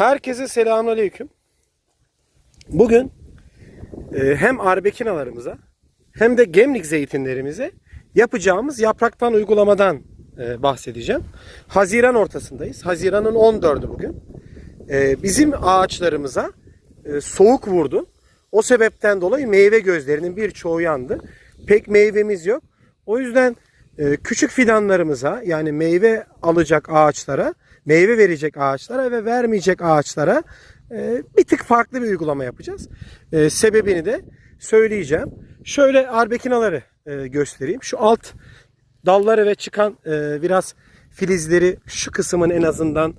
Herkese selamünaleyküm. Bugün e, hem arbekinalarımıza hem de gemlik zeytinlerimize yapacağımız yapraktan uygulamadan e, bahsedeceğim. Haziran ortasındayız. Haziran'ın 14'ü bugün. E, bizim ağaçlarımıza e, soğuk vurdu. O sebepten dolayı meyve gözlerinin birçoğu yandı. Pek meyvemiz yok. O yüzden küçük fidanlarımıza yani meyve alacak ağaçlara, meyve verecek ağaçlara ve vermeyecek ağaçlara e, bir tık farklı bir uygulama yapacağız. E, sebebini de söyleyeceğim. Şöyle arbekinaları e, göstereyim. Şu alt dalları ve çıkan e, biraz filizleri şu kısmın en azından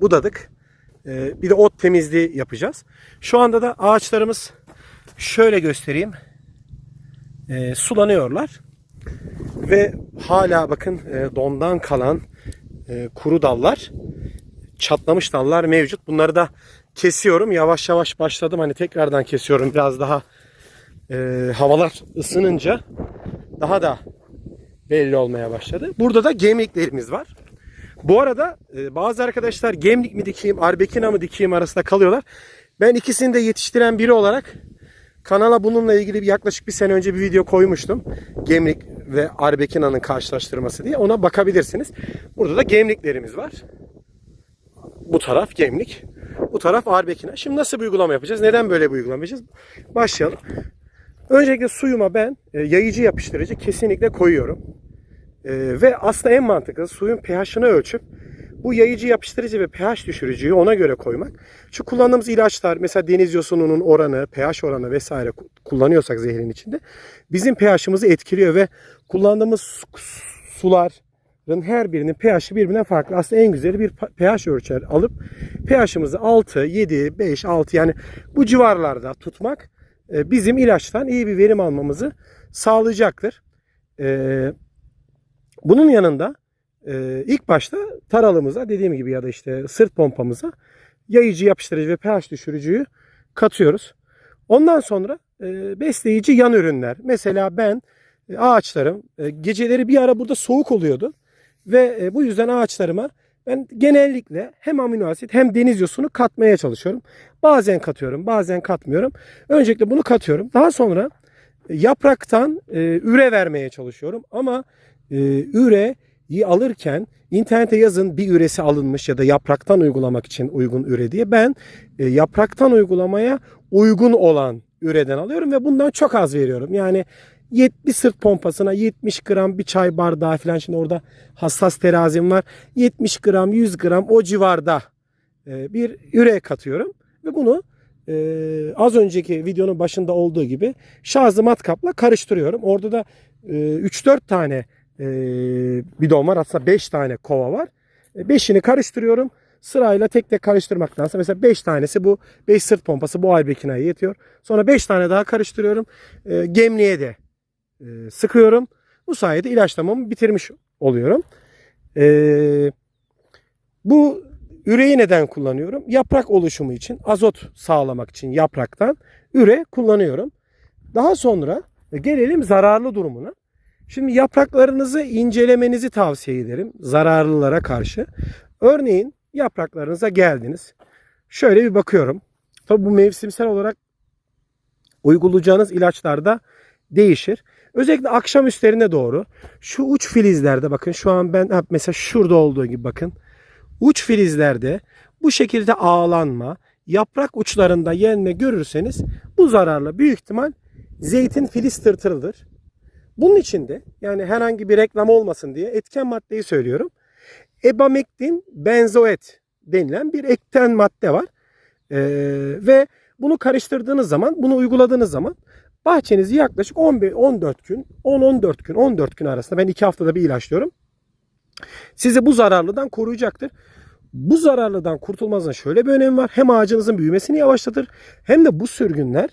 budadık. Bir de ot temizliği yapacağız. Şu anda da ağaçlarımız şöyle göstereyim. Sulanıyorlar. Ve hala bakın e, dondan kalan e, kuru dallar, çatlamış dallar mevcut. Bunları da kesiyorum. Yavaş yavaş başladım. Hani tekrardan kesiyorum. Biraz daha e, havalar ısınınca daha da belli olmaya başladı. Burada da gemliklerimiz var. Bu arada e, bazı arkadaşlar gemlik mi dikeyim, arbekina mı dikeyim arasında kalıyorlar. Ben ikisini de yetiştiren biri olarak kanala bununla ilgili yaklaşık bir sene önce bir video koymuştum. Gemlik ve arbekinanın karşılaştırması diye. Ona bakabilirsiniz. Burada da gemliklerimiz var. Bu taraf gemlik. Bu taraf arbekina. Şimdi nasıl bir uygulama yapacağız? Neden böyle bir uygulama yapacağız? Başlayalım. Öncelikle suyuma ben e, yayıcı yapıştırıcı kesinlikle koyuyorum. E, ve aslında en mantıklı suyun pH'ını ölçüp bu yayıcı yapıştırıcı ve pH düşürücüyü ona göre koymak. Şu kullandığımız ilaçlar mesela deniz yosununun oranı, pH oranı vesaire kullanıyorsak zehrin içinde bizim pH'ımızı etkiliyor ve kullandığımız su- suların her birinin pH'i birbirinden farklı. Aslında en güzeli bir pH ölçer alıp pH'ımızı 6, 7, 5, 6 yani bu civarlarda tutmak e, bizim ilaçtan iyi bir verim almamızı sağlayacaktır. E, Bunun yanında e, ilk başta taralımıza dediğim gibi ya da işte sırt pompamıza yayıcı yapıştırıcı ve pH düşürücüyü katıyoruz. Ondan sonra e, besleyici yan ürünler. Mesela ben e, ağaçlarım e, geceleri bir ara burada soğuk oluyordu ve e, bu yüzden ağaçlarıma ben genellikle hem amino asit hem deniz yosunu katmaya çalışıyorum. Bazen katıyorum, bazen katmıyorum. Öncelikle bunu katıyorum. Daha sonra e, yapraktan e, üre vermeye çalışıyorum. Ama e, üreyi alırken internete yazın bir üresi alınmış ya da yapraktan uygulamak için uygun üre diye. Ben e, yapraktan uygulamaya uygun olan üreden alıyorum ve bundan çok az veriyorum. Yani 70 sırt pompasına 70 gram bir çay bardağı falan şimdi orada hassas terazim var. 70 gram 100 gram o civarda e, bir üre katıyorum ve bunu e, az önceki videonun başında olduğu gibi şarjlı matkapla karıştırıyorum. Orada da e, 3-4 tane e, bidon var aslında 5 tane kova var. 5'ini karıştırıyorum. Sırayla tek tek karıştırmaktansa mesela 5 tanesi bu 5 sırt pompası bu albekinaya yetiyor. Sonra 5 tane daha karıştırıyorum. E, gemliğe de e, sıkıyorum. Bu sayede ilaçlamamı bitirmiş oluyorum. E, bu üreyi neden kullanıyorum? Yaprak oluşumu için, azot sağlamak için yapraktan üre kullanıyorum. Daha sonra gelelim zararlı durumuna. Şimdi yapraklarınızı incelemenizi tavsiye ederim zararlılara karşı. Örneğin yapraklarınıza geldiniz. Şöyle bir bakıyorum. Tabi bu mevsimsel olarak uygulayacağınız ilaçlarda değişir. Özellikle akşam üstlerine doğru şu uç filizlerde bakın şu an ben mesela şurada olduğu gibi bakın. Uç filizlerde bu şekilde ağlanma, yaprak uçlarında yenme görürseniz bu zararlı büyük ihtimal zeytin filiz tırtırıdır. Bunun için de yani herhangi bir reklam olmasın diye etken maddeyi söylüyorum. Ebamektin benzoet denilen bir ekten madde var. Ee, ve bunu karıştırdığınız zaman, bunu uyguladığınız zaman bahçenizi yaklaşık 15, 14 gün, 10-14 gün, 14 gün arasında ben 2 haftada bir ilaçlıyorum. Sizi bu zararlıdan koruyacaktır. Bu zararlıdan kurtulmanızın şöyle bir önemi var. Hem ağacınızın büyümesini yavaşlatır hem de bu sürgünler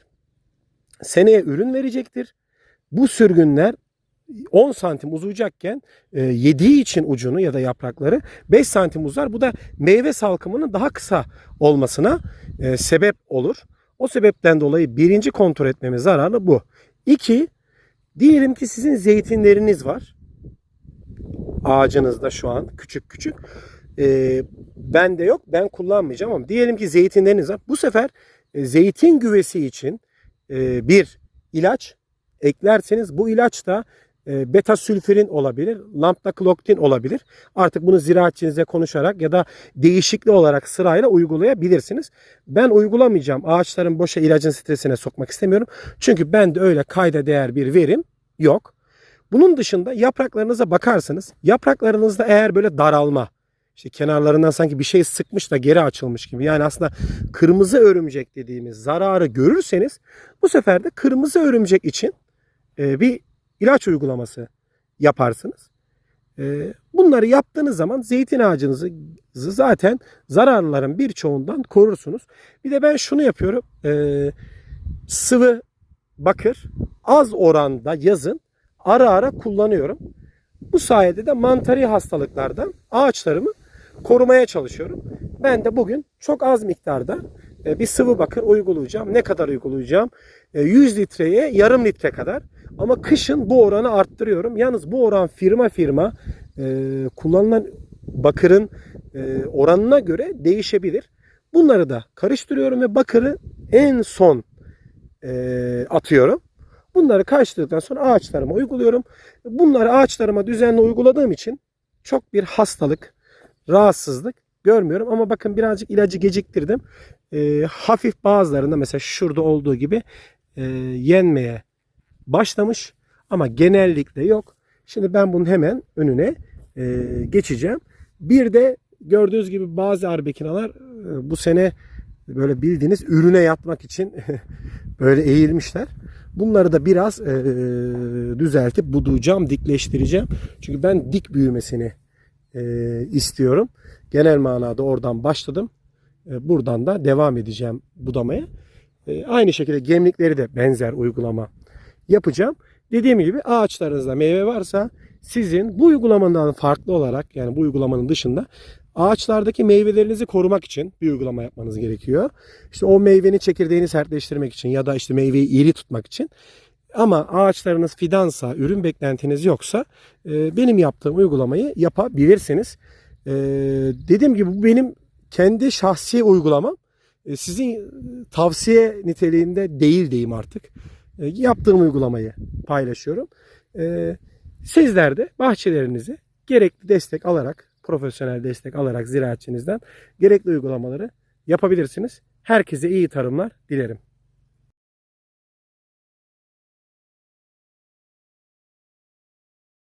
seneye ürün verecektir. Bu sürgünler 10 santim uzayacakken e, yediği için ucunu ya da yaprakları 5 santim uzar. Bu da meyve salkımının daha kısa olmasına e, sebep olur. O sebepten dolayı birinci kontrol etmemiz zararlı bu. İki, diyelim ki sizin zeytinleriniz var. Ağacınızda şu an küçük küçük. e, bende yok ben kullanmayacağım ama diyelim ki zeytinleriniz var. Bu sefer e, zeytin güvesi için e, bir ilaç eklerseniz bu ilaç da e, beta sülfürin olabilir, lambda kloktin olabilir. Artık bunu ziraatçinize konuşarak ya da değişikli olarak sırayla uygulayabilirsiniz. Ben uygulamayacağım. Ağaçların boşa ilacın stresine sokmak istemiyorum. Çünkü bende öyle kayda değer bir verim yok. Bunun dışında yapraklarınıza bakarsanız yapraklarınızda eğer böyle daralma işte kenarlarından sanki bir şey sıkmış da geri açılmış gibi. Yani aslında kırmızı örümcek dediğimiz zararı görürseniz bu sefer de kırmızı örümcek için e, bir ilaç uygulaması yaparsınız. E, bunları yaptığınız zaman zeytin ağacınızı zaten zararların birçoğundan korursunuz. Bir de ben şunu yapıyorum. E, sıvı bakır az oranda yazın ara ara kullanıyorum. Bu sayede de mantari hastalıklardan ağaçlarımı korumaya çalışıyorum. Ben de bugün çok az miktarda bir sıvı bakır uygulayacağım. Ne kadar uygulayacağım? E, 100 litreye yarım litre kadar. Ama kışın bu oranı arttırıyorum. Yalnız bu oran firma firma e, kullanılan bakırın e, oranına göre değişebilir. Bunları da karıştırıyorum ve bakırı en son e, atıyorum. Bunları karıştırdıktan sonra ağaçlarıma uyguluyorum. Bunları ağaçlarıma düzenli uyguladığım için çok bir hastalık, rahatsızlık görmüyorum. Ama bakın birazcık ilacı geciktirdim. E, hafif bazılarında mesela şurada olduğu gibi e, yenmeye başlamış. Ama genellikle yok. Şimdi ben bunun hemen önüne e, geçeceğim. Bir de gördüğünüz gibi bazı arbekinalar e, bu sene böyle bildiğiniz ürüne yatmak için böyle eğilmişler. Bunları da biraz e, düzeltip budayacağım, dikleştireceğim. Çünkü ben dik büyümesini e, istiyorum. Genel manada oradan başladım. E, buradan da devam edeceğim budamaya. E, aynı şekilde gemlikleri de benzer uygulama yapacağım. Dediğim gibi ağaçlarınızda meyve varsa sizin bu uygulamandan farklı olarak yani bu uygulamanın dışında ağaçlardaki meyvelerinizi korumak için bir uygulama yapmanız gerekiyor. İşte o meyvenin çekirdeğini sertleştirmek için ya da işte meyveyi iri tutmak için. Ama ağaçlarınız fidansa, ürün beklentiniz yoksa e, benim yaptığım uygulamayı yapabilirsiniz. E, dediğim gibi bu benim kendi şahsi uygulamam. E, sizin tavsiye niteliğinde değil diyeyim artık. E, yaptığım uygulamayı paylaşıyorum. E, sizler de bahçelerinizi gerekli destek alarak, profesyonel destek alarak ziraatçınızdan gerekli uygulamaları yapabilirsiniz. Herkese iyi tarımlar dilerim.